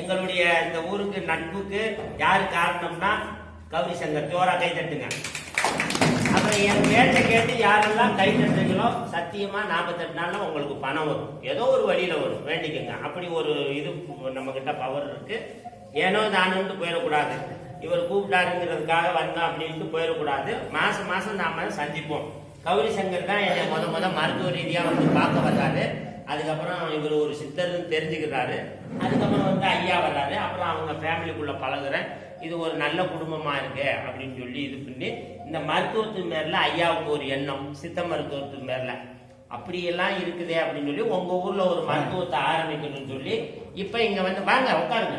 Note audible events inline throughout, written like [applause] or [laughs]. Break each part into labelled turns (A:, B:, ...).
A: எங்களுடைய இந்த ஊருக்கு நட்புக்கு யாரு காரணம்னா கௌரி சங்கர். ஜோரா கை தட்டுங்க. அப்புறம் என் பேச்சை கேட்டு யாரெல்லாம் கை தட்டுறீங்களோ சத்தியமா நாற்பத்தெட்டு நாள்ல உங்களுக்கு பணம் வரும். ஏதோ ஒரு வழியில வரும். வேண்டிக்கோங்க. அப்படி ஒரு இது நம்ம கிட்ட பவர் இருக்கு. ஏனோ தானுன்ட்டு போயிடக்கூடாது. இவர் கூப்பிட்டாருங்கிறதுக்காக வந்தோம் அப்படின்ட்டு போயிடக்கூடாது. மாசம் மாசம் நாம சந்திப்போம். கௌரி சங்கர் தான் என்னை முத முத மருத்துவ ரீதியா வந்து பார்க்க வந்தாரு அதுக்கப்புறம் இவர் ஒரு சித்தர்னு தெரிஞ்சுக்கிறாரு. அதுக்கப்புறம் வந்து ஐயா வர்றாரு. அப்புறம் அவங்க ஃபேமிலிக்குள்ள பழகுறேன். இது ஒரு நல்ல குடும்பமா இருக்கு அப்படின்னு சொல்லி இது பண்ணி இந்த மருத்துவத்து மேல ஐயாவுக்கு ஒரு எண்ணம் சித்த மருத்துவத்து மேல. அப்படியெல்லாம் இருக்குதே அப்படின்னு சொல்லி உங்க ஊர்ல ஒரு மருத்துவத்தை ஆரம்பிக்கணும்னு சொல்லி இப்போ இங்க வந்து வாங்க உட்காருங்க.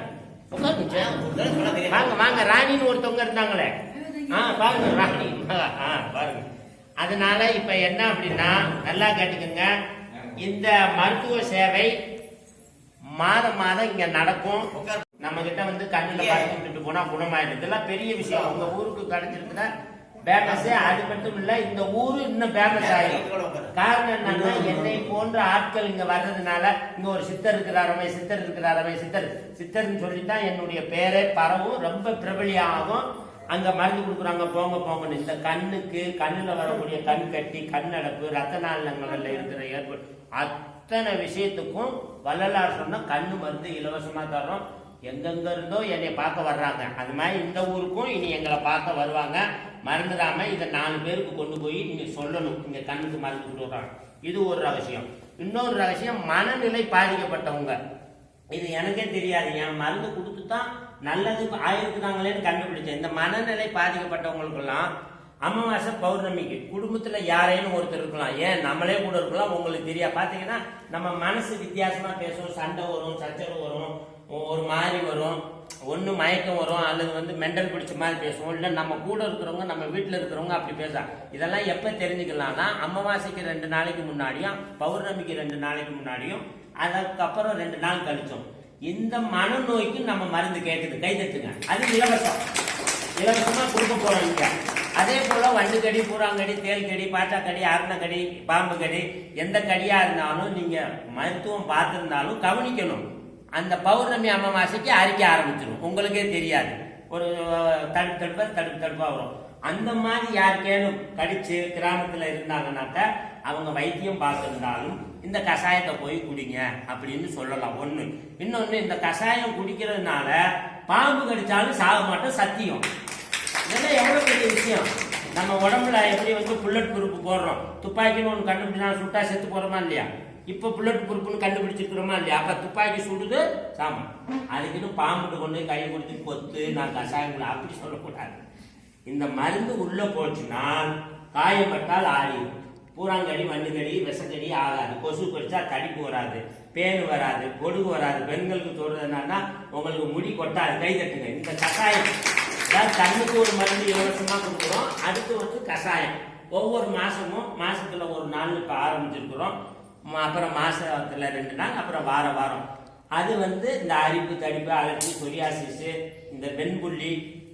A: உட்காருங்க வாங்க வாங்க. ராணின்னு ஒருத்தவங்க இருந்தாங்களே. ஆ பாருங்க ராணி. ஆ பாருங்க. அதனால இப்ப என்ன அப்படின்னா நல்லா கேட்டுக்கோங்க. இந்த மருத்துவ சேவை மாதம் மாதம் இங்க நடக்கும். நம்ம கிட்ட வந்து கண்ணுல பார்த்துட்டு போனா குணமாயிடுது இதெல்லாம் பெரிய விஷயம். உங்க ஊருக்கு கிடைச்சிருக்குன்னா பேமஸ் அது மட்டும் இல்ல இந்த ஊரு இன்னும் பேமஸ் ஆயிடும் காரணம் என்னன்னா என்னை போன்ற ஆட்கள் இங்க வர்றதுனால இங்க ஒரு சித்தர் இருக்கிறாரமே சித்தர் இருக்கிறாரமே சித்தர். சித்தர்னு சொல்லித்தான் என்னுடைய பேரே பரவும் ரொம்ப பிரபலியம் ஆகும் அங்க மருந்து கொடுக்குறாங்க போங்க போங்கன்னு. இந்த கண்ணுக்கு கண்ணுல வரக்கூடிய கண் கட்டி கண்ணடப்பு ரத்த நாளங்கள்ல இருக்கிற ஏற்படு அத்தனை விஷயத்துக்கும் வள்ளலார் சொன்ன கண்ணு மருந்து இலவசமா தர்றோம். எங்கெங்க இருந்தோ என்னை பார்க்க வர்றாங்க. அது மாதிரி இந்த ஊருக்கும் இனி எங்களை பார்க்க வருவாங்க. மறந்துடாம இதை நாலு பேருக்கு கொண்டு போய் நீங்க சொல்லணும். இங்க கண்ணுக்கு மருந்து கொடுக்குறாங்க இது ஒரு ரகசியம். இன்னொரு ரகசியம் மனநிலை பாதிக்கப்பட்டவங்க. இது எனக்கே தெரியாது. என் மருந்து கொடுத்து தான் நல்லது ஆயிருக்குதாங்களேன்னு கண்டுபிடிச்சேன். இந்த மனநிலை பாதிக்கப்பட்டவங்களுக்கெல்லாம் அமாவாசை பௌர்ணமிக்கு. குடும்பத்தில் யாரையும் ஒருத்தர் இருக்கலாம். ஏன்? நம்மளே கூட இருக்கலாம். உங்களுக்கு தெரியா? பார்த்தீங்கன்னா நம்ம மனசு வித்தியாசமாக பேசும் சண்டை வரும் சச்சரவு வரும் ஒரு மாதிரி வரும் ஒன்று மயக்கம் வரும் அல்லது வந்து மெண்டல் பிடிச்ச மாதிரி பேசுவோம். இல்லை நம்ம கூட இருக்கிறவங்க நம்ம வீட்டில் இருக்கிறவங்க அப்படி பேசலாம். இதெல்லாம் எப்போ தெரிஞ்சுக்கலாம்னா அமாவாசைக்கு ரெண்டு நாளைக்கு முன்னாடியும் பௌர்ணமிக்கு ரெண்டு நாளைக்கு முன்னாடியும் அதுக்கப்புறம் ரெண்டு நாள் கழிச்சோம். இந்த மனநோய்க்கு நம்ம மருந்து கேட்குது கைதட்டுங்க அது இலவசம். இலவசமாக கொடுக்க போகிறோம் அதே போல வண்டு கடி பூராங்கடி தேல் கடி பாட்டாக்கடி அரணக்கடி பாம்பு கடி எந்த கடியா இருந்தாலும் நீங்க மருத்துவம் பார்த்துருந்தாலும் கவனிக்கணும். அந்த பௌர்ணமி அமாவாசைக்கு அரிக்க ஆரம்பிச்சிடும் உங்களுக்கே தெரியாது. ஒரு தடுப்பு தடுப்பா தடுப்பு தடுப்பா வரும். அந்த மாதிரி யாருக்கேனும் கடிச்சு கிராமத்துல இருந்தாங்கனாக்கா அவங்க வைத்தியம் பார்த்திருந்தாலும் இந்த கஷாயத்தை போய் குடிங்க அப்படின்னு சொல்லலாம். ஒன்று இன்னொன்று இந்த கஷாயம் குடிக்கிறதுனால பாம்பு கடிச்சாலும் சாக மாட்டோம் சத்தியம். இதெல்லாம் எவ்வளவு பெரிய விஷயம்? நம்ம உடம்புல எப்படி வந்து புல்லட் ப்ரூஃப் போடுறோம்? துப்பாக்கின்னு ஒன்று கண்டுபிடிச்சா சுட்டா செத்து போறோமா இல்லையா? இப்போ புல்லட் ப்ரூஃப்னு கண்டுபிடிச்சிருக்கிறோமா இல்லையா? அப்ப துப்பாக்கி சுடுது சாமான் அதுக்குன்னு பாம்புட்டு கொண்டு கை கொடுத்து கொத்து நான் கசாயம் அப்படி சொல்லக்கூடாது. இந்த மருந்து உள்ள போச்சுன்னா காயப்பட்டால் ஆறிடும். பூராங்கடி மண்ணுக்கடி விஷக்கடி ஆகாது. கொசு கடிச்சா தடிப்பு வராது பேனு வராது பொடுகு வராது. பெண்களுக்கு சொல்றது என்னன்னா உங்களுக்கு முடி கொட்டாது கை தட்டுங்க. இந்த கசாயம் அதாவது கண்ணுக்கு ஒரு மருந்து இலவசமா கொடுக்குறோம். அடுத்து வந்து கஷாயம். ஒவ்வொரு மாசமும் மாசத்துல ஒரு நாள் இப்ப ஆரம்பிச்சிருக்கிறோம். அப்புறம் மாசத்துல ரெண்டு நாள் அப்புறம் வார வாரம். அது வந்து இந்த அரிப்பு தடிப்பு அலர்ஜி சொரியாசிஸ் இந்த வெண்புள்ளி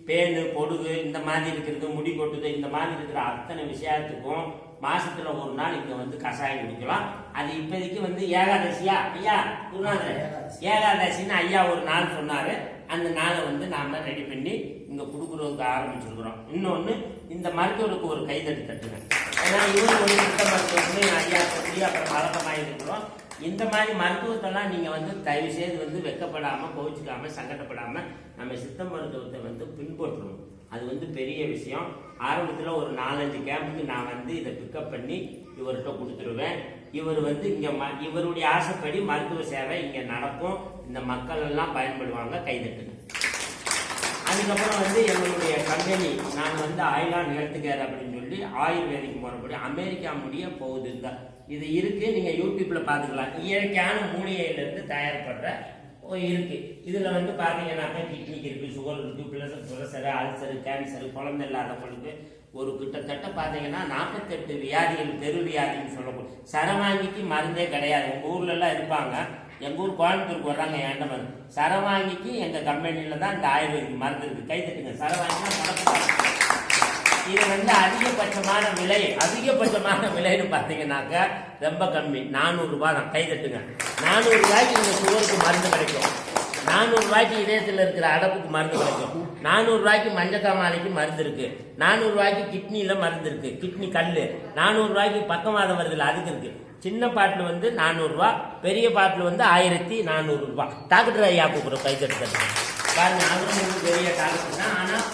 A: பேனு பொடுகு இந்த மாதிரி இருக்கிறது முடி கொட்டுது இந்த மாதிரி இருக்கிற அத்தனை விஷயத்துக்கும் மாசத்துல ஒரு நாள் இங்க வந்து கஷாயம் குடிக்கலாம். அது இப்போதைக்கு வந்து ஏகாதசியா? ஐயா குருநாதர். ஏகாதசின்னு ஐயா ஒரு நாள் சொன்னாரு. அந்த நாளை வந்து நாம ரெடி பண்ணி இங்க கொடுக்குறதுக்கு ஆரம்பிச்சிருக்கிறோம். இன்னொன்னு இந்த மருத்துவருக்கு ஒரு கைதடி தட்டுங்க ஏன்னா இவர் ஒரு சித்த மருத்துவமே ஐயா சொல்லி அப்புறம் வழக்கமாக இருக்கிறோம் இந்த மாதிரி மருத்துவத்தெல்லாம் நீங்க வந்து தயவு செய்து வந்து வெக்கப்படாம கோவிச்சுக்காம சங்கடப்படாம நம்ம சித்த மருத்துவத்தை வந்து பின்பற்றணும். அது வந்து பெரிய விஷயம். ஆரம்பத்தில் ஒரு நாலஞ்சு கேம்புக்கு நான் வந்து இதை பிக்கப் பண்ணி இவர்கிட்ட கொடுத்துருவேன். இவர் வந்து இங்கே ம- இவருடைய ஆசைப்படி மருத்துவ சேவை இங்கே நடக்கும். இந்த மக்கள் எல்லாம் பயன்படுவாங்க கைதட்டுங்க. அதுக்கப்புறம் வந்து எங்களுடைய கம்பெனி நான் வந்து ஆயிலான் ஹெல்த் கேர் அப்படின்னு சொல்லி ஆயுர்வேதிக் முறைப்படி அமெரிக்கா முடிய போகுது இது இருக்குது நீங்கள் யூடியூப்பில் பார்த்துக்கலாம். இயற்கையான மூலிகையிலேருந்து தயார்படுற இருக்கு. இதுல வந்து பாத்தீங்கன்னாக்கா கிட்னிக்கு இருக்கு. சுகர் இருக்கு பிளஸ் பிரஷர் அல்சர் கேன்சர் குழந்தை இல்லாதவங்களுக்கு ஒரு கிட்டத்தட்ட பாத்தீங்கன்னா நாற்பத்தெட்டு வியாதிகள் பெரு வியாதின்னு சொல்லக்கூடிய சரவாங்கிக்கு மருந்தே கிடையாது. உங்க ஊர்ல எல்லாம் இருப்பாங்க. எங்க ஊர் கோயம்புத்தூருக்கு வர்றாங்க ஏண்ட மருந்து சரவாங்கிக்கு எங்க கம்பெனில தான் இந்த ஆயுர்வேதிக் மருந்து இருக்கு. கை தட்டுங்க. சரவாங்கினா இது வந்து அதிகபட்சமான விலை அதிகபட்சமான விலைன்னு பார்த்தீங்கன்னாக்க ரொம்ப கம்மி. நானூறுரூபா தான் கை நானூறுரூவாய்க்கு இந்த சுகருக்கு மருந்து கிடைக்கும். நானூறுரூவாய்க்கு இதயத்தில் இருக்கிற அடப்புக்கு மருந்து கிடைக்கும். நானூறுரூவாய்க்கு மஞ்சக்காமாலைக்கு மருந்து இருக்குது நானூறுரூவாய்க்கு கிட்னியில் மருந்து இருக்குது கிட்னி கல் நானூறுரூவாய்க்கு பக்கவாதம் வருதுல அதுக்கு இருக்குது சின்ன பாட்டில் வந்து நானூறுரூவா பெரிய பாட்டில் வந்து ஆயிரத்தி நானூறு டாக்டர் ஐயா கூப்பிடுறோம் கைதட்டுறது பாருங்கள் அவரும் பெரிய டாக்டர் தான் ஆனால்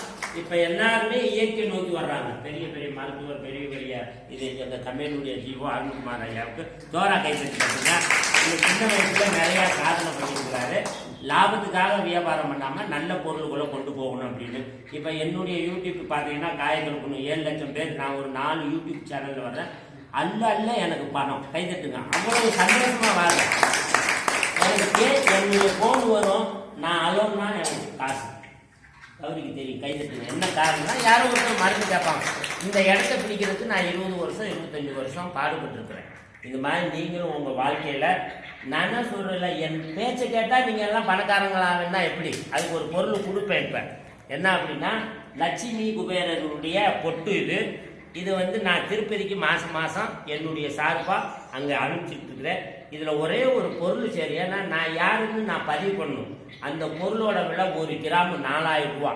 A: இப்போ எல்லாருமே இயற்கை நோக்கி வர்றாங்க. பெரிய பெரிய மருத்துவர் பெரிய பெரிய இது இந்த தமிழுடைய ஜீவோ அருண்குமார் ஐயாவுக்கு தோரா கை கட்டுங்க சின்ன வயசுல நிறைய சாதனை பண்ணியிருக்கிறாரு. லாபத்துக்காக வியாபாரம் பண்ணாமல் நல்ல பொருள்களை கொண்டு போகணும் அப்படின்னு. இப்போ என்னுடைய யூடியூப் பார்த்தீங்கன்னா காயகல்புன்னு ஏழு லட்சம் பேர். நான் ஒரு நாலு யூடியூப் சேனலில் வர்றேன். அல்ல அல்ல எனக்கு பணம். கைதட்டுங்க அவ்வளவு சந்தோஷமாக வாழ்றேன் எனக்கு என்னுடைய ஃபோன் வரும். நான் அலோன்னா எனக்கு காசு. அவருக்கு தெரியும் கைதட்டு என்ன காரணம்னா யாரோ ஒருத்தர் மறந்து கேட்பாங்க. இந்த இடத்த பிடிக்கிறதுக்கு நான் இருபது வருஷம் இருபத்தஞ்சி வருஷம் பாடுபட்டுருக்குறேன். இந்த மாதிரி நீங்களும் உங்கள் வாழ்க்கையில் நான் என்ன சொல்றேன்ல என் பேச்சை கேட்டால் நீங்கள் எல்லாம் பணக்காரங்களாகனா எப்படி? அதுக்கு ஒரு பொருள் கொடுப்பேன் இப்போ. என்ன அப்படின்னா லட்சுமி குபேரர்களுடைய பொட்டு இது. இது வந்து நான் திருப்பதிக்கு மாதம் மாதம் என்னுடைய சார்பாக அங்கே அனுப்பிச்சிட்டு இருக்கிறேன். இதில் ஒரே ஒரு பொருள் சரி ஏன்னா நான் யாருன்னு நான் பதிவு பண்ணணும். அந்த பொருளோட விலை ஒரு கிராம் நாலாயிரம் ரூபா.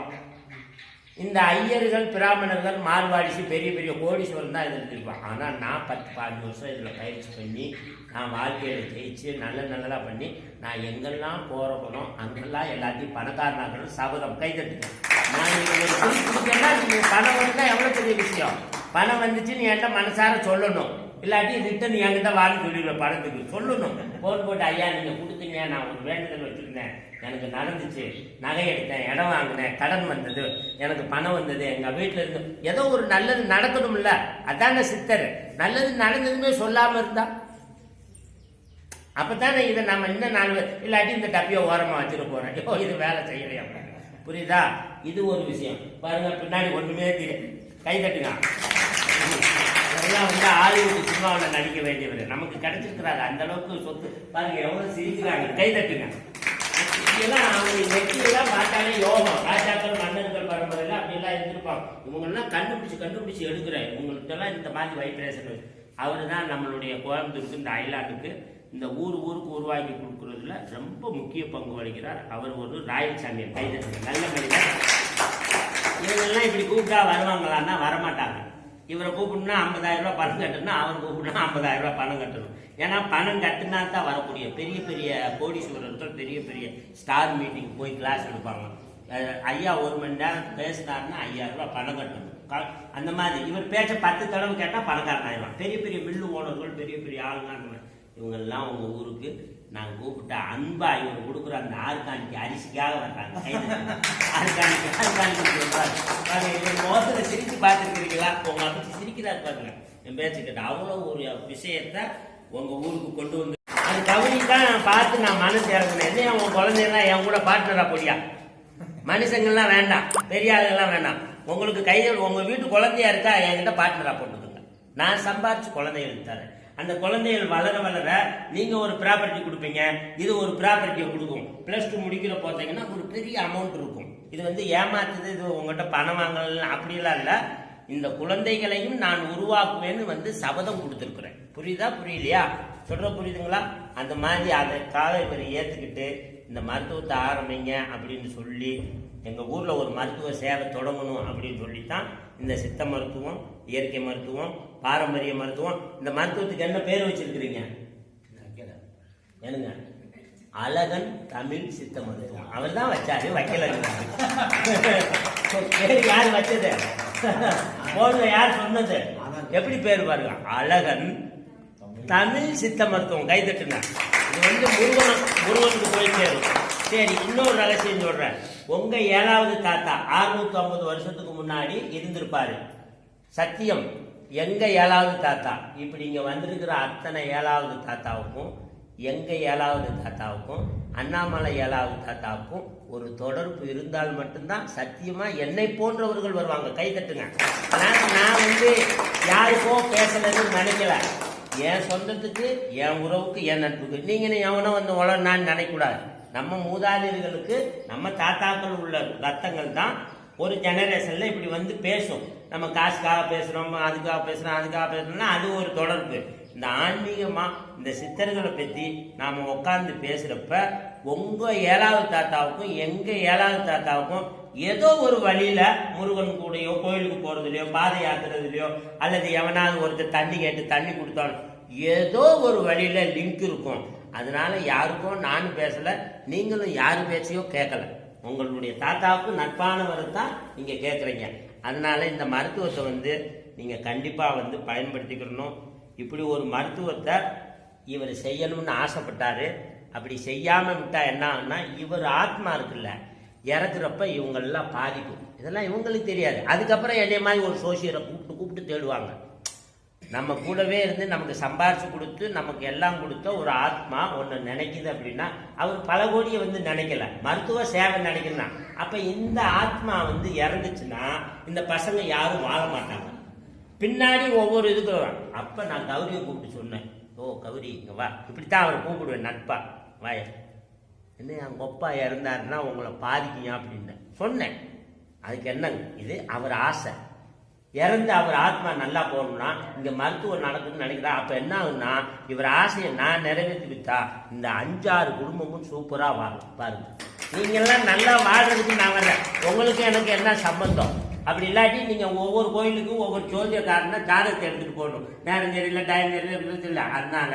A: இந்த ஐயர்கள் பிராமணர்கள் மார்வாடிசி பெரிய பெரிய கோடீஸ்வரன் தான் இதில் இருப்பான் ஆனால் நான் பத்து பாஞ்சு வருஷம் இதில் பயிற்சி பண்ணி நான் வாழ்க்கையில் ஜெயிச்சு நல்ல நல்லதாக பண்ணி நான் எங்கெல்லாம் போகிறப்பனோ அங்கெல்லாம் எல்லாத்தையும் பணக்காரனாக்கணும் சபதம் கைதட்டுங்க நான் நீங்கள் பணம் வந்தா எவ்வளோ பெரிய விஷயம்? பணம் வந்துச்சு நீ என்கிட்ட மனசார சொல்லணும். இல்லாட்டி ரிட்டன் என்கிட்ட வான்னு சொல்லிடுவேன் பணத்துக்கு. சொல்லணும். போன் போட்டு ஐயா நீங்கள் கொடுத்தீங்க நான் ஒரு வேண்டுதல் வச்சுருந்தேன். எனக்கு நடந்துச்சு நகை எடுத்தேன் இடம் வாங்கினேன் கடன் வந்தது எனக்கு பணம் வந்தது எங்கள் வீட்டில் இருந்து ஏதோ ஒரு நல்லது நடக்கணும்ல? அதான சித்தர். நல்லது நடந்ததுமே சொல்லாமல் இருந்தா? அப்பதானே இதை நம்ம இன்னும் நாலு இல்லாட்டி இந்த டப்பியை ஓரமாக வச்சுட்டு போகிறேன் ஐயோ இது வேலை செய்யலையா புரியுதா? இது ஒரு விஷயம். பாருங்க பின்னாடி ஒன்றுமே தெரியும் கை தட்டுங்க. அதெல்லாம் வந்து ஹாலிவுட் சினிமாவில் நடிக்க வேண்டியவர். நமக்கு கிடைச்சிருக்கிறாரு. அந்த அளவுக்கு சொத்து. பாருங்க எவ்வளோ சிரிக்கிறாங்க. கை தட்டுங்க. ஏன்னா அவங்க நெற்றியெல்லாம் பார்த்தாலே யோகம். ராஜாக்கள் மன்னர்கள் பரம்பரையில் அப்படிலாம் இருந்திருப்பாங்க. இவங்கெல்லாம் கண்டுபிடிச்சு கண்டுபிடிச்சு எடுக்கிறேன் இவங்களுக்கெல்லாம் இந்த மாதிரி வைப்ரேஷன் அவர் தான் நம்மளுடைய கோயம்புத்தூருக்கு இந்த ஐலாண்டுக்கு இந்த ஊர் ஊருக்கு உருவாக்கி கொடுக்குறதுல ரொம்ப முக்கிய பங்கு வகிக்கிறார். அவர் ஒரு ராயல் சாமியன் கைதட்டுங்க நல்ல மனிதர். இவங்கெல்லாம் இப்படி கூப்பிட்டா வருவாங்களான்னா வரமாட்டாங்க. இவரை கூப்பிடணும்னா ஐம்பதாயிரம் ரூபா பணம் கட்டணும் அவர் கூப்பிடணும் ஐம்பதாயிரம் ரூபா பணம் கட்டணும். ஏன்னா பணம் கட்டினா தான் வரக்கூடிய பெரிய பெரிய கோடீஸ்வரர்கள் பெரிய பெரிய ஸ்டார் மீட்டிங் போய் கிளாஸ் எடுப்பாங்க. ஐயா ஒரு மணி நேரம் பேசினாருன்னா ஐயாயிரம் ரூபா பணம் கட்டணும். அந்த மாதிரி. இவர் பேச்ச பத்து தடவை கேட்டால் பணக்காரன் ஆயிடுவான் பெரிய பெரிய மில்லு ஓனர்கள் பெரிய பெரிய ஆளுங்க இவங்கெல்லாம் உங்க ஊருக்கு நான் கூப்பிட்டா அன்பா இவர் கொடுக்குற அந்த ஆர்கானிக்கு அரிசிக்காக வர்றாங்க. ஆர்கானிக் ஆர்கானிக் மோசத்தை சிரிச்சு பார்த்துருக்கிறீங்களா? உங்க அமைச்சு சிரிக்கிறாரு பாருங்க. என் பேச்சுக்கிட்ட அவ்வளோ ஒரு விஷயத்த உங்க ஊருக்கு கொண்டு வந்து அது கவனி தான் பார்த்து நான் மனசு இறங்கினேன். என்ன உன் குழந்தையெல்லாம் என் கூட பார்ட்னரா போடியா மனுஷங்கள்லாம் வேண்டாம். பெரிய ஆளுங்கெல்லாம் வேண்டாம். உங்களுக்கு கையில் உங்கள் வீட்டு குழந்தையா இருக்கா என்கிட்ட பார்ட்னரா போட்டுக்கோங்க நான் சம்பாரிச்சு குழந்தைகளுக்கு தரேன். அந்த குழந்தைகள் வளர வளர நீங்கள் ஒரு ப்ராப்பர்ட்டி கொடுப்பீங்க. இது ஒரு ப்ராப்பர்ட்டியை கொடுக்கும். ப்ளஸ் டூ முடிக்கிற பார்த்தீங்கன்னா ஒரு பெரிய அமௌண்ட் இருக்கும். இது வந்து ஏமாத்துது இது உங்கள்கிட்ட பணம் வாங்கலாம் அப்படிலாம் இல்லை. இந்த குழந்தைகளையும் நான் உருவாக்குவேன்னு வந்து சபதம் கொடுத்துருக்குறேன். புரியுதா? புரியலையா? சொல்கிற புரியுதுங்களா? அந்த மாதிரி அதற்காக இவர் ஏற்றுக்கிட்டு இந்த மருத்துவத்தை ஆரம்பிங்க அப்படின்னு சொல்லி எங்கள் ஊரில் ஒரு மருத்துவ சேவை தொடங்கணும் அப்படின்னு சொல்லி தான் இந்த சித்த மருத்துவம் இயற்கை மருத்துவம் பாரம்பரிய மருத்துவம் இந்த மருத்துவத்துக்கு என்ன பேர் வச்சுருக்குறீங்க? என்னங்க? அழகன் தமிழ் சித்த மருத்துவம் அவர் தான் வச்சாரு வைக்கல பேர் யார் வச்சது? போன யார் சொன்னது? எப்படி பேர் பாருங்க? அழகன் தமிழ் சித்த மருத்துவம் கை இது வந்து முருகன் முருகனுக்கு போய் சேரும். சரி இன்னொரு ரகசியம் சொல்றேன். உங்க ஏழாவது தாத்தா 650 ஐம்பது வருஷத்துக்கு முன்னாடி இருந்திருப்பாரு. சத்தியம் எங்க ஏழாவது தாத்தா? இப்படி இங்க வந்திருக்கிற அத்தனை ஏழாவது தாத்தாவுக்கும் எங்கள் ஏழாவது தாத்தாவுக்கும் அண்ணாமலை ஏழாவது தாத்தாவுக்கும் ஒரு தொடர்பு இருந்தால் மட்டும்தான் சத்தியமாக என்னை போன்றவர்கள் வருவாங்க. கை தட்டுங்க. நான் நான் வந்து யாருக்கோ பேசலன்னு நினைக்கல. என் சொந்தத்துக்கு என் உறவுக்கு என் நட்புக்கு நீங்கள் எவனோ வந்து உலகன்னு நினைக்கக்கூடாது. நம்ம மூதாதையர்களுக்கு நம்ம தாத்தாக்கள் உள்ள ரத்தங்கள் தான் ஒரு ஜெனரேஷனில் இப்படி வந்து பேசும். நம்ம காசுக்காக பேசுகிறோம் அதுக்காக பேசுகிறோம் அதுக்காக பேசுகிறோம்னா அது ஒரு தொடர்பு. இந்த ஆன்மீகமாக இந்த சித்தர்களை பற்றி நாம் உட்காந்து பேசுகிறப்ப உங்கள் ஏழாவது தாத்தாவுக்கும் எங்கள் ஏழாவது தாத்தாவுக்கும் ஏதோ ஒரு வழியில் முருகன் கூடயோ கோயிலுக்கு போகிறதுலையோ பாத யாத்துறதுலையோ அல்லது எவனாவது ஒருத்தர் தண்ணி கேட்டு தண்ணி கொடுத்தாலும் ஏதோ ஒரு வழியில் லிங்க் இருக்கும். அதனால யாருக்கும் நானும் பேசலை நீங்களும் யார் பேச்சையோ கேட்கல உங்களுடைய தாத்தாவுக்கும் நட்பானவர் தான் நீங்கள் கேட்குறீங்க அதனால இந்த மருத்துவத்தை வந்து நீங்கள் கண்டிப்பாக வந்து பயன்படுத்திக்கிறணும் இப்படி ஒரு மருத்துவத்தை இவர் செய்யணும்னு ஆசைப்பட்டாரு. அப்படி செய்யாமல் விட்டால் என்ன ஆகும்னா இவர் ஆத்மா இருக்குல்ல இறக்குறப்ப இவங்களெல்லாம் பாதிக்கும். இதெல்லாம் இவங்களுக்கு தெரியாது. அதுக்கப்புறம் என்னைய மாதிரி ஒரு சோசியரை கூப்பிட்டு கூப்பிட்டு தேடுவாங்க. நம்ம கூடவே இருந்து நமக்கு சம்பாரிச்சு கொடுத்து நமக்கு எல்லாம் கொடுத்த ஒரு ஆத்மா ஒன்று நினைக்குது அப்படின்னா அவர் பல கோடியை வந்து நினைக்கல. மருத்துவ சேவை நினைக்கலாம் அப்போ இந்த ஆத்மா வந்து இறந்துச்சுன்னா இந்த பசங்க யாரும் வாழ மாட்டாங்க. பின்னாடி ஒவ்வொரு இதுக்கு வரும் நான் கௌரியை கூப்பிட்டு சொன்னேன். ஓ கௌரி இங்கே வா. இப்படித்தான் அவரை கூப்பிடுவேன் நட்பா. வாய. என்ன என் அப்பா இறந்தாருன்னா உங்களை பாதிக்கும்? அப்படின்னு சொன்னேன். அதுக்கு என்னங்க இது அவர் ஆசை. இறந்து அவர் ஆத்மா நல்லா போகணும்னா இங்கே மருத்துவம் நடக்குதுன்னு நினைக்கிறா. அப்போ என்ன ஆகுன்னா இவர் ஆசையை நான் நிறைவேற்றி விட்டா இந்த அஞ்சாறு குடும்பமும் சூப்பராக வாழும். பாருங்க. நீங்கள்லாம் நல்லா வாழ்றதுக்கு நான் வரேன். உங்களுக்கு எனக்கு என்ன சம்பந்தம்? அப்படி இல்லாட்டி நீங்கள் ஒவ்வொரு கோயிலுக்கும் ஒவ்வொரு ஜோதியக்காரனை ஜாதகத்தை எடுத்துகிட்டு போகணும். நேரம் தெரியல டைம் தெரியல இல்லை அதனால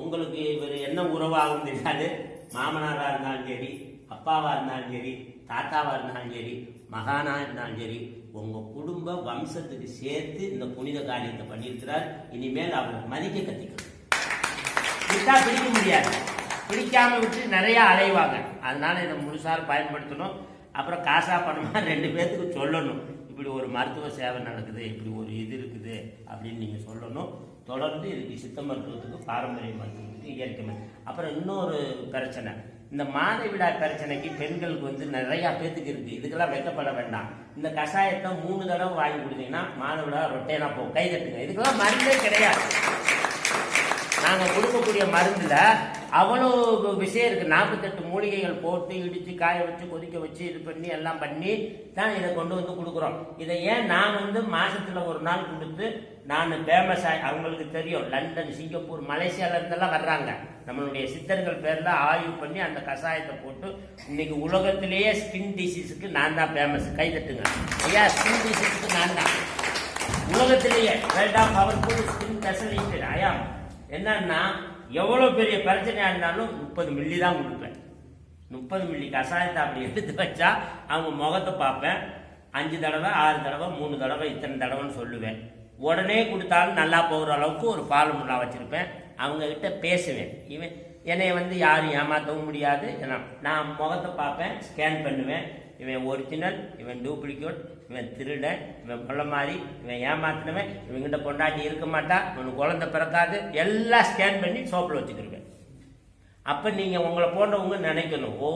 A: உங்களுக்கு இவர் என்ன உறவாகும் தெரியாது. மாமனாராக இருந்தாலும் சரி அப்பாவாக இருந்தாலும் சரி தாத்தாவாக இருந்தாலும் சரி மகானா இருந்தாலும் சரி உங்கள் குடும்ப வம்சத்துக்கு சேர்த்து இந்த புனித காரியத்தை பண்ணியிருக்கிறார். இனிமேல் அவர் மதிக்க கத்திக்கணும். விட்டா பிடிக்க முடியாது. பிடிக்காம விட்டு நிறைய அலைவாங்க. அதனால இதை முழுசாக பயன்படுத்தணும். அப்புறம் காசா பணமாக [laughs] ரெண்டு பேர்த்துக்கு சொல்லணும். இப்படி ஒரு மருத்துவ சேவை நடக்குது இப்படி ஒரு இது இருக்குது அப்படின்னு நீங்கள் சொல்லணும். தொடர்ந்து இதுக்கு சித்த மருத்துவத்துக்கு பாரம்பரிய மருத்துவத்துக்கு இயற்கை மருத்துவம் அப்புறம் இன்னொரு பிரச்சனை. இந்த மாதவிடாய் பிரச்சனைக்கு பெண்களுக்கு வந்து நிறையா பேத்துக்கு இருக்குது இதுக்கெல்லாம் வெட்டப்பட வேண்டாம். இந்த கஷாயத்தை மூணு தடவை வாங்கி கொடுத்தீங்கன்னா மாதவிடாய் ரொட்டையெல்லாம் போகும் கை தட்டுங்க. இதுக்கெல்லாம் மருந்தே கிடையாது. நாங்கள் கொடுக்கக்கூடிய மருந்தில் அவ்வளோ விஷயம் இருக்கு. நாற்பத்தெட்டு மூலிகைகள் போட்டு இடிச்சு காய வச்சு கொதிக்க வச்சு இது பண்ணி எல்லாம் பண்ணி தான் இதை கொண்டு வந்து கொடுக்குறோம். இதை ஏன் நான் வந்து மாசத்துல ஒரு நாள் கொடுத்து நான் ஃபேமஸ் ஆகி அவங்களுக்கு தெரியும். லண்டன் சிங்கப்பூர் மலேசியால இருந்தெல்லாம் வர்றாங்க. நம்மளுடைய சித்தர்கள் பேர்ல ஆய்வு பண்ணி அந்த கஷாயத்தை போட்டு இன்னைக்கு உலகத்திலேயே ஸ்கின் டிசீஸுக்கு நான் தான் ஃபேமஸ் கை தட்டுங்க. ஐயா ஸ்கின் டிசீஸுக்கு நான் தான். உலகத்திலேயே world of powerful skin specialist என்னன்னா எவ்வளோ பெரிய பிரச்சனையாக இருந்தாலும் முப்பது மில்லி தான் கொடுப்பேன். முப்பது மில்லி கஷாயத்தை அப்படி எடுத்து வச்சா அவங்க முகத்தை பார்ப்பேன். அஞ்சு தடவை ஆறு தடவை மூணு தடவை இத்தனை தடவைன்னு சொல்லுவேன். உடனே கொடுத்தாலும் நல்லா போகிற அளவுக்கு ஒரு ஃபார்முலா வச்சுருப்பேன். அவங்கக்கிட்ட பேசுவேன். இவன் என்னை வந்து யாரும் ஏமாற்றவும் முடியாது. ஏன்னா நான் முகத்தை பார்ப்பேன் ஸ்கேன் பண்ணுவேன். இவன் ஒரிஜினல் இவன் டூப்ளிகேட் இவன் திருடன் இவன் கொள்ள மாதிரி இவன் ஏமாத்தினவன் இவங்கிட்ட பொண்டாட்டி இருக்க மாட்டா இவனுக்கு குழந்தை பிறக்காது எல்லாம் ஸ்கேன் பண்ணி சோப்பில் வச்சுக்கிருவேன் அப்போ நீங்கள் உங்களை போன்றவங்க நினைக்கணும் ஓ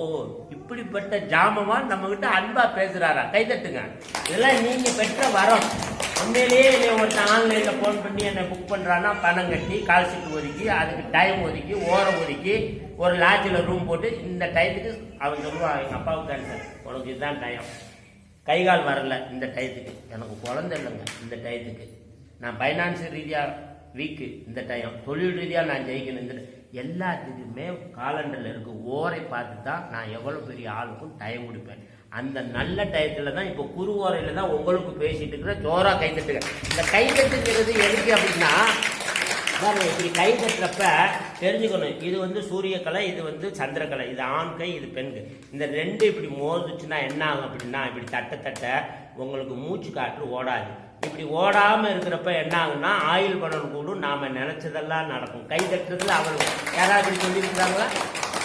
A: இப்படிப்பட்ட ஜாமமாக நம்மக்கிட்ட அன்பாக பேசுகிறாரா கைதட்டுங்க இதெல்லாம் நீங்கள் பெற்ற வரோம். உண்மையிலேயே என்னை ஒருத்தன் ஆன்லைனில் ஃபோன் பண்ணி என்னை புக் பண்ணுறான்னா பணம் கட்டி கால் ஒதுக்கி அதுக்கு டைம் ஒதுக்கி ஓரம் ஒதுக்கி ஒரு லாட்ஜில் ரூம் போட்டு இந்த டைத்துக்கு அவன் சொல்லுவான் எங்கள் அப்பாவுக்கு கேன்சர் உனக்கு இதுதான் டைம் கை கால் வரல இந்த டயத்துக்கு. எனக்கு குழந்த இல்லைங்க இந்த டயத்துக்கு. நான் ஃபைனான்சியல் ரீதியாக வீக்கு இந்த டைம் தொழில் ரீதியாக நான் ஜெயிக்கணும். இந்த எல்லாத்துக்குமே காலண்டரில் இருக்க ஓரை பார்த்து தான் நான் எவ்வளோ பெரிய ஆளுக்கும் டைம் கொடுப்பேன். அந்த நல்ல டயத்தில் தான் இப்போ குரு ஓரையில் தான் உங்களுக்கு பேசிட்டு இருக்கிற ஜோராக கை தட்டுங்க இந்த கை தட்டுங்கிறது எதுக்கு அப்படின்னா பாருங்க இப்படி கை தட்டுறப்ப தெரிஞ்சுக்கணும். இது வந்து சூரியக்கலை இது வந்து சந்திரக்கலை. இது ஆண் கை இது பெண் கை. இந்த ரெண்டு இப்படி மோதுச்சுன்னா என்ன ஆகும் அப்படின்னா இப்படி தட்ட தட்ட உங்களுக்கு மூச்சு காற்று ஓடாது. இப்படி ஓடாம இருக்கிறப்ப என்ன ஆகும்னா ஆயுள் பலன் கூடும். நாம நினைச்சதெல்லாம் நடக்கும். கை தட்டுறதுல அவர் யாராவது இப்படி சொல்லியிருக்கிறாங்களா?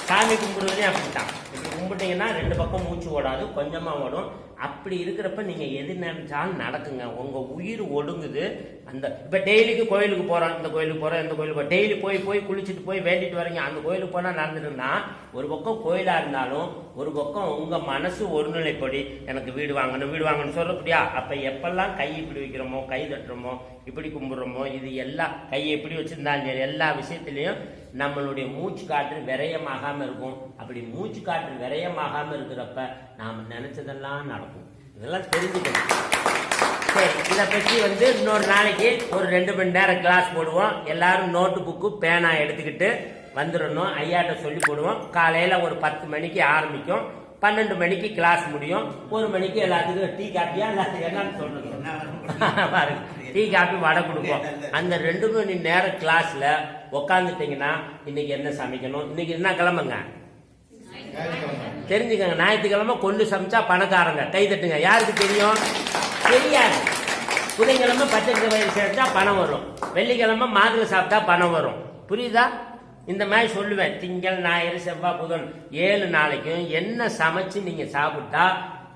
A: சாமி கும்பிடுவதே அப்படித்தான். போட்டிங்கன்னா கும்பிட்டீங்கன்னா ரெண்டு பக்கம் மூச்சு ஓடாது கொஞ்சமாக ஓடும். அப்படி இருக்கிறப்ப நீங்கள் எது நினைச்சாலும் நடக்குங்க. உங்கள் உயிர் ஒடுங்குது. அந்த இப்போ டெய்லிக்கு கோயிலுக்கு போகிறோம் இந்த கோயிலுக்கு போகிறோம் இந்த கோயிலுக்கு போகிறோம் டெய்லி போய் போய் குளிச்சுட்டு போய் வேண்டிட்டு வரீங்க அந்த கோயிலுக்கு போனால் நடந்துட்டுனா ஒரு பக்கம் கோயிலாக இருந்தாலும் ஒரு பக்கம் உங்கள் மனசு ஒருநிலைப்படி எனக்கு வீடு வாங்கணும் வீடு வாங்கணும் சொல்லப்படியா அப்போ எப்பெல்லாம் கை இப்படி வைக்கிறோமோ கை தட்டுறோமோ இப்படி கும்பிட்றோமோ இது எல்லாம் கையை எப்படி வச்சுருந்தாலும் சரி எல்லா விஷயத்துலேயும் நம்மளுடைய மூச்சு காற்று விரயமாகாமல் இருக்கும். அப்படி மூச்சு காற்று விரயமாகாமல் இருக்கிறப்ப நாம் நினச்சதெல்லாம் நடக்கும். இதெல்லாம் தெரிஞ்சுக்கணும். சரி இதை பற்றி வந்து இன்னொரு நாளைக்கு ஒரு ரெண்டு மணி நேரம் கிளாஸ் போடுவோம். எல்லாரும் நோட்டு புக்கு பேனா எடுத்துக்கிட்டு வந்துடணும். ஐயாட்ட சொல்லி போடுவோம் காலையில் ஒரு பத்து மணிக்கு ஆரம்பிக்கும். பன்னெண்டு மணிக்கு கிளாஸ் முடியும். ஒரு மணிக்கு எல்லாத்துக்கும் டீ காப்பியா எல்லாத்துக்கும் என்னன்னு சொல்றது பாருங்க. டீ காப்பி வடை கொடுப்போம். அந்த ரெண்டு மணி நேரம் கிளாஸ்ல உக்காந்துட்டீங்கன்னா இன்னைக்கு என்ன சமைக்கணும்? இன்னைக்கு என்ன கிளம்புங்க தெரிஞ்சுக்கங்க. ஞாயிற்றுக்கிழமை கொண்டு சமைச்சா பணக்காரங்க. கை தட்டுங்க. யாருக்கு தெரியும்? தெரியாது. புதன்கிழமை பச்சை வயல் சேர்த்தா பணம் வரும். வெள்ளிக்கிழமை மாதுளை சாப்பிட்டா பணம் வரும். புரியுதா? இந்த மாதிரி சொல்லுவேன். திங்கள் ஞாயிறு செவ்வாய் புதன். ஏழு நாளைக்கும் என்ன சமைச்சு நீங்க சாப்பிட்டா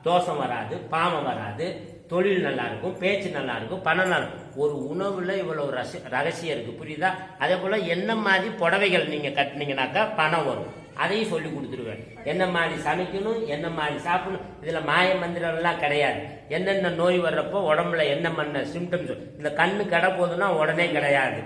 A: தோஷம் வராது பாமம் வராது தொழில் நல்லா இருக்கும் பேச்சு நல்லா இருக்கும் பணம் நல்லா இருக்கும் ஒரு உணவுல இவ்வளவு ரசி ரகசியம் இருக்கு புரியுதா? அதே போல என்ன மாதிரி புடவைகள் நீங்க கட்டினீங்கனாக்கா பணம் வரும். அதையும் சொல்லி கொடுத்துருவேன். என்ன மாதிரி சமைக்கணும் என்ன மாதிரி சாப்பிடணும் இதுல மாய மந்திரம்லாம் கிடையாது. என்னென்ன நோய் வர்றப்போ உடம்புல என்ன பண்ண சிம்டம்ஸ் இந்த கண்ணு கடை போகுதுன்னா உடனே கிடையாது.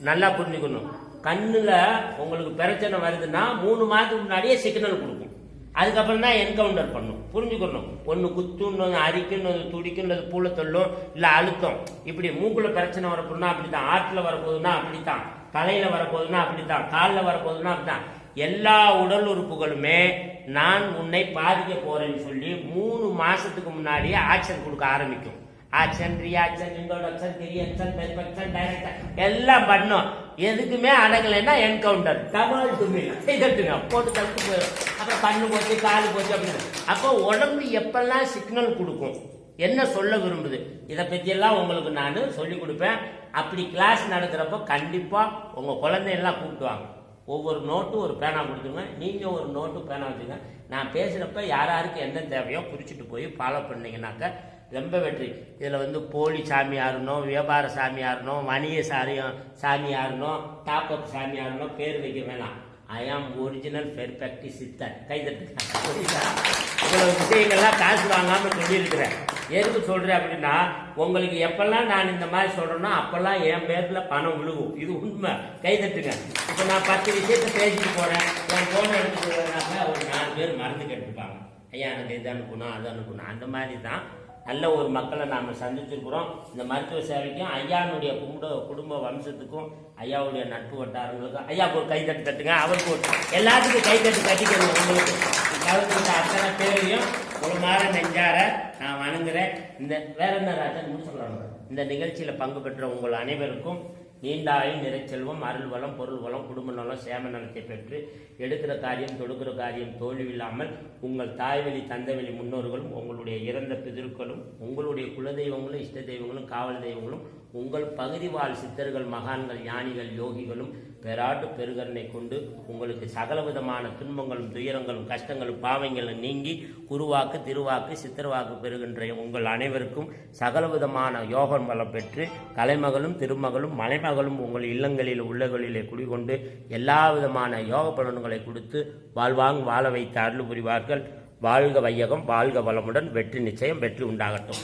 A: நல்லா புரிஞ்சுக்கணும். கண்ணுல உங்களுக்கு பிரச்சனை வருதுன்னா மூணு மாதத்துக்கு முன்னாடியே சிக்னல் கொடுக்கும். அதுக்கப்புறம் தான் என்கவுண்டர் பண்ணும். புரிஞ்சுக்கணும். ஒன்று குத்துன்னு அரிக்குன்னு துடிக்குன்றது பூல தொல்லும் இல்லை அழுத்தம். இப்படி மூக்கில் பிரச்சனை வரப்போதுன்னா அப்படித்தான். ஆற்றுல வரப்போகுதுன்னா அப்படித்தான். தலையில் வரப்போகுதுன்னா அப்படித்தான். காலில் வரப்போகுதுன்னா அப்படித்தான். எல்லா உடல் உறுப்புகளுமே நான் உன்னை பாதிக்க போறேன்னு சொல்லி மூணு மாசத்துக்கு முன்னாடியே ஆக்ஷன் கொடுக்க ஆரம்பிக்கும். Action reaction introduction reaction perfection direction எல்லாம் பண்ணும். எதுக்குமே அடங்கலைன்னா என்கவுண்டர் டபால் டுமி செய்துட்டுங்க போட்டு தடுத்து போயிடும் அப்புறம் கண்ணு போச்சு காலு போச்சு அப்படின்னு. அப்போ உடம்பு எப்பெல்லாம் சிக்னல் கொடுக்கும்? என்ன சொல்ல விரும்புது? இதை பற்றியெல்லாம் உங்களுக்கு நான் சொல்லி கொடுப்பேன். அப்படி கிளாஸ் நடக்கிறப்போ கண்டிப்பாக உங்கள் குழந்தையெல்லாம் கூப்பிட்டு வாங்க ஒவ்வொரு நோட்டும் ஒரு பேனா கொடுத்துருங்க. நீங்கள் ஒரு நோட்டு பேனா வச்சுங்க. நான் பேசுகிறப்ப யார் யாருக்கு என்ன தேவையோ குறிச்சிட்டு போய் ஃபாலோ பண்ணீங்கன்னாக்க ரொம்ப வெற்றி. இதில் வந்து போலி சாமியாருனோ வியாபார சாமியாருனோ வணிக சாரியம் சாமியாருனோ டாப் அப் சாமியாருனோ பேர் வைக்க வேணாம். ஐ ஆம் ஒரிஜினல் பெர்ஃபெக்டி சித்தர் கைதட்டு புரியுதா? இவ்வளவு விஷயங்கள்லாம் காசு வாங்காமல் சொல்லியிருக்கிறேன். எதுக்கு சொல்கிறேன் அப்படின்னா உங்களுக்கு எப்பெல்லாம் நான் இந்த மாதிரி சொல்கிறேன்னா அப்போல்லாம் என் பேரில் பணம் விழுகும் இது உண்மை. கைதட்டுங்க இப்போ நான் பத்து விஷயத்த பேசிட்டு போகிறேன் என் போன் எடுத்துக்கிறதுனால ஒரு நாலு பேர் மருந்து கேட்டுப்பாங்க ஐயா எனக்கு இது அனுப்பணும் அது அனுப்பணும் அந்த மாதிரி தான் நல்ல ஒரு மக்களை நாம் சந்திச்சிருக்கிறோம். இந்த மருத்துவ சேவைக்கும் ஐயானுடைய குடும்ப குடும்ப வம்சத்துக்கும் ஐயாவுடைய நட்பு வட்டாரங்களுக்கும் ஐயாவுக்கு ஒரு கைத்தட்டு தட்டுங்க. அவருக்கு ஒரு எல்லாத்துக்கும் கைத்தட்டு தட்டு கட்டிக்கணும் உங்களுக்கு. கலந்துக்கிட்ட அத்தனை பேரையும் ஒரு மாற நெஞ்சார நான் வணங்குறேன். இந்த வேற என்ன ராஜா முடிச்சுக்கலாம் இந்த நிகழ்ச்சியில் பங்கு பெற்ற உங்கள் அனைவருக்கும் நீண்டாயும் நிறைச்செல்வம் அருள் வளம் பொருள் வளம் குடும்ப நலம் சேம நலத்தை பெற்று எடுக்கிற காரியம் தொடுக்கிற காரியம் தோல்வியில்லாமல் உங்கள் தாய்வழி தந்தைவழி முன்னோர்களும் உங்களுடைய இறந்த பிதர்களும் உங்களுடைய குலதெய்வங்களும் இஷ்ட தெய்வங்களும் காவல் தெய்வங்களும் உங்கள் பகுதி வாழ் சித்தர்கள் மகான்கள் ஞானிகள் யோகிகளும் பெராட்டு பெருகரனை கொண்டு உங்களுக்கு சகலவிதமான துன்பங்களும் துயரங்களும் கஷ்டங்களும் பாவங்களும் நீங்கி குருவாக்கு திருவாக்கு சித்திரவாக்கு பெறுகின்ற உங்கள் அனைவருக்கும் சகலவிதமான யோகம் வளம் பெற்று கலைமகளும் திருமகளும் மலைமகளும் உங்கள் இல்லங்களில் உள்ளங்களிலே குடிகொண்டு எல்லா விதமான யோக பலன்களை கொடுத்து வாழ்வாங் வாழ வைத்த அருள் புரிவார்கள். வாழ்க வையகம் வாழ்க வளமுடன் வெற்றி நிச்சயம் வெற்றி உண்டாகட்டும்.